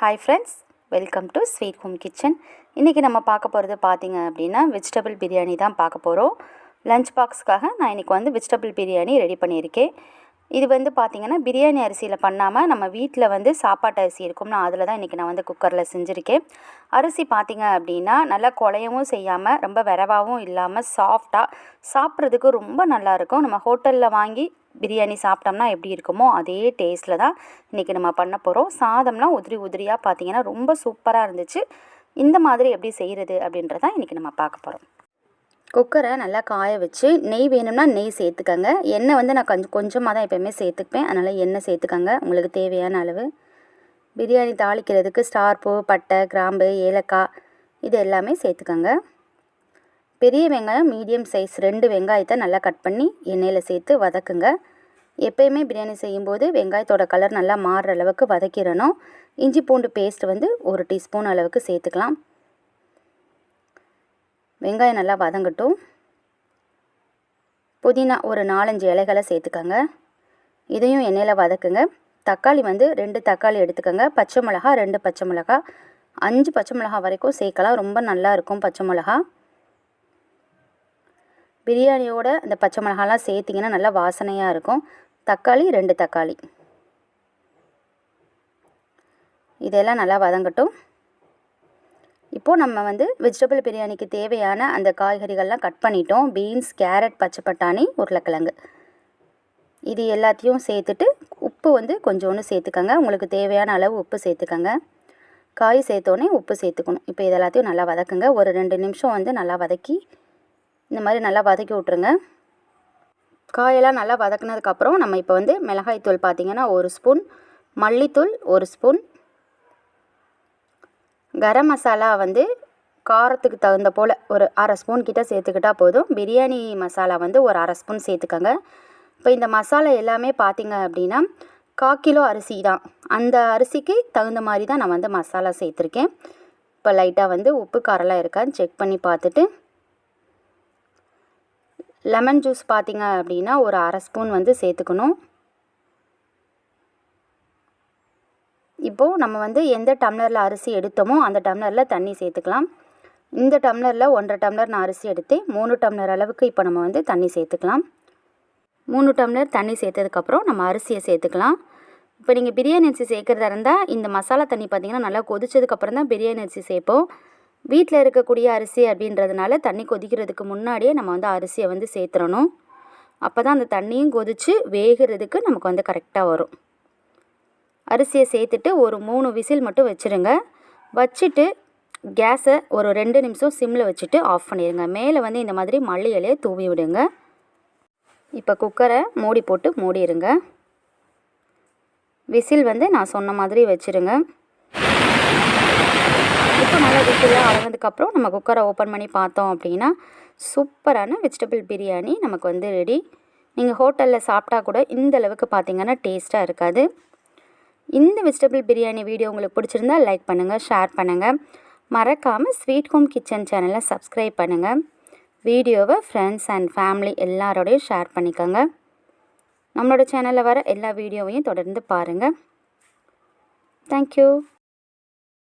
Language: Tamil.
Hi friends welcome to sweet home kitchen இன்றைக்கி நம்ம பார்க்க போகிறது பார்த்தீங்க அப்படின்னா வெஜிடபிள் பிரியாணி தான் பார்க்க போகிறோம் லஞ்ச் பாக்ஸுக்காக நான் இன்றைக்கி வந்து வெஜிடபிள் பிரியாணி ரெடி பண்ணியிருக்கேன். இது வந்து பார்த்திங்கன்னா பிரியாணி அரிசியில் பண்ணாமல் நம்ம வீட்டில் வந்து சாப்பாட்டு அரிசி இருக்கும்னா அதில் தான் இன்றைக்கி நான் வந்து குக்கரில் செஞ்சுருக்கேன். அரிசி பார்த்திங்க அப்படின்னா நல்லா குழையவும் செய்யாமல் ரொம்ப விரவாகவும் இல்லாமல் சாஃப்டாக சாப்பிட்றதுக்கு ரொம்ப நல்லாயிருக்கும் நம்ம ஹோட்டலில் வாங்கி பிரியாணி சாப்பிட்டோம்னா எப்படி இருக்குமோ அதே டேஸ்ட்டில் தான் இன்றைக்கி நம்ம பண்ண போகிறோம் சாதம்லாம் உதிரி உதிரியாக பார்த்திங்கன்னா ரொம்ப சூப்பராக இருந்துச்சு. இந்த மாதிரி எப்படி செய்கிறது அப்படின்றதான் இன்றைக்கி நம்ம பார்க்க போகிறோம் குக்கரை நல்லா காய வச்சு நெய் வேணும்னா நெய் சேர்த்துக்கங்க. எண்ணெய் வந்து நான் கொஞ்சம் கொஞ்சமாக தான் எப்போயுமே சேர்த்துப்பேன். அதனால் எண்ணெய் சேர்த்துக்கங்க. உங்களுக்கு தேவையான அளவு. பிரியாணி தாளிக்கிறதுக்கு ஸ்டார்பூ பட்டை கிராம்பு ஏலக்காய் இது எல்லாமே சேர்த்துக்கங்க. பெரிய வெங்காயம் மீடியம் சைஸ் ரெண்டு வெங்காயத்தை நல்லா கட் பண்ணி எண்ணெயில் சேர்த்து வதக்குங்க. எப்போயுமே பிரியாணி செய்யும்போது வெங்காயத்தோட கலர் நல்லா மாறுற அளவுக்கு வதக்கிடணும். இஞ்சி பூண்டு பேஸ்ட் வந்து ஒரு டீஸ்பூன் அளவுக்கு சேர்த்துக்கலாம். வெங்காயம் நல்லா வதங்கட்டும். புதினா ஒரு நாலஞ்சு இலைகளை சேர்த்துக்கோங்க. இதையும் எண்ணெயில் வதக்குங்க. தக்காளி வந்து ரெண்டு தக்காளி எடுத்துக்கோங்க. பச்சை மிளகா ரெண்டு பச்சை மிளகா. அஞ்சு பச்சை மிளகா வரைக்கும் சேர்க்கலாம். ரொம்ப நல்லா இருக்கும் பச்சை மிளகா. பிரியாணியோட அந்த பச்சை மிளகாலாம் சேர்த்திங்கன்னா நல்லா வாசனையாக இருக்கும். தக்காளி ரெண்டு தக்காளி. இதெல்லாம் நல்லா வதங்கட்டும். இப்போது நம்ம வந்து வெஜிடபிள் பிரியாணிக்கு தேவையான அந்த காய்கறிகள்லாம் கட் பண்ணிட்டோம். பீன்ஸ் கேரட் பச்சை பட்டாணி உருளைக்கிழங்கு. இது எல்லாத்தையும் சேர்த்துட்டு உப்பு வந்து கொஞ்சோண்டு சேர்த்துக்கோங்க. உங்களுக்கு தேவையான அளவு உப்பு சேர்த்துக்கோங்க. காய் சேர்த்தோன்னே உப்பு சேர்த்துக்கணும். இப்போ இது எல்லாத்தையும் நல்லா வதக்குங்க. ஒரு ரெண்டு நிமிஷம் வந்து நல்லா வதக்கி இந்த மாதிரி நல்லா வதக்கி விட்ருங்க காயெல்லாம் நல்லா வதக்குனதுக்கப்புறம் நம்ம இப்போ வந்து மிளகாய்த்தூள் பார்த்திங்கன்னா ஒரு ஸ்பூன் மல்லித்தூள் ஒரு ஸ்பூன். கரம் மசாலா வந்து காரத்துக்கு தகுந்த போல் ஒரு அரை ஸ்பூன் கிட்டே சேர்த்துக்கிட்டால் போதும். பிரியாணி மசாலா வந்து ஒரு அரை ஸ்பூன் சேர்த்துக்கோங்க. இப்போ இந்த மசாலா எல்லாமே பார்த்திங்க அப்படின்னா கா கிலோ அரிசி தான். அந்த அரிசிக்கு தகுந்த மாதிரி தான் நான் வந்து மசாலா சேர்த்துருக்கேன். இப்போ லைட்டாக வந்து உப்பு காரெல்லாம் இருக்கான்னு செக் பண்ணி பார்த்துட்டு லெமன் ஜூஸ் பார்த்திங்க அப்படின்னா ஒரு அரை ஸ்பூன் வந்து சேர்த்துக்கணும். இப்போது நம்ம வந்து எந்த டம்ளரில் அரிசி எடுத்தோமோ அந்த டம்ளரில் தண்ணி சேர்த்துக்கலாம். இந்த டம்ளரில் ஒன்றரை டம்ளர் நான் அரிசி எடுத்து மூணு டம்ளர் அளவுக்கு இப்போ நம்ம வந்து தண்ணி சேர்த்துக்கலாம். மூணு டம்ளர் தண்ணி சேர்த்ததுக்கப்புறம் நம்ம அரிசியை சேர்த்துக்கலாம். இப்போ நீங்கள் பிரியாணி அரிசி சேர்க்குறதா இருந்தால் இந்த மசாலா தண்ணி பார்த்திங்கன்னா நல்லா கொதிச்சதுக்கப்புறம் தான் பிரியாணி அரிசி சேர்ப்போம். வீட்டில் இருக்கக்கூடிய அரிசி அப்படின்றதுனால தண்ணி கொதிக்கிறதுக்கு முன்னாடியே நம்ம வந்து அரிசியை வந்து சேர்த்துறணும் அப்போ தான் அந்த தண்ணியும் கொதித்து வேகிறதுக்கு நமக்கு வந்து கரெக்டாக வரும். அரிசியை சேர்த்துட்டு ஒரு மூணு விசில் மட்டும் வச்சுருங்க. வச்சுட்டு கேஸை ஒரு ரெண்டு நிமிஷம் சிம்மில் வச்சுட்டு ஆஃப் பண்ணிடுங்க மேலே வந்து இந்த மாதிரி மல்லி இலையை தூவி விடுங்க. இப்போ குக்கரை மூடி போட்டு மூடிடுங்க விசில் வந்து நான் சொன்ன மாதிரி வச்சுருங்க. இப்போ நல்லா விசிலாக அடங்கினதுக்கப்புறம் நம்ம குக்கரை ஓப்பன் பண்ணி பார்த்தோம் அப்படின்னா சூப்பரான வெஜிடபிள் பிரியாணி நமக்கு வந்து ரெடி நீங்கள் ஹோட்டலில் சாப்பிட்டா கூட இந்த அளவுக்கு பார்த்தீங்கன்னா டேஸ்ட்டாக இருக்காது. இந்த வெஜிடபிள் பிரியாணி வீடியோ உங்களுக்கு பிடிச்சிருந்தா லைக் பண்ணுங்கள் ஷேர் பண்ணுங்கள் மறக்காமல் ஸ்வீட் ஹோம் கிச்சன் சேனலை சப்ஸ்கிரைப் பண்ணுங்கள் வீடியோவை ஃப்ரெண்ட்ஸ் அண்ட் ஃபேமிலி எல்லாரோடையும் ஷேர் பண்ணிக்கோங்க. நம்மளோட சேனலில் வர எல்லா வீடியோவையும் தொடர்ந்து பாருங்கள் தேங்க்யூ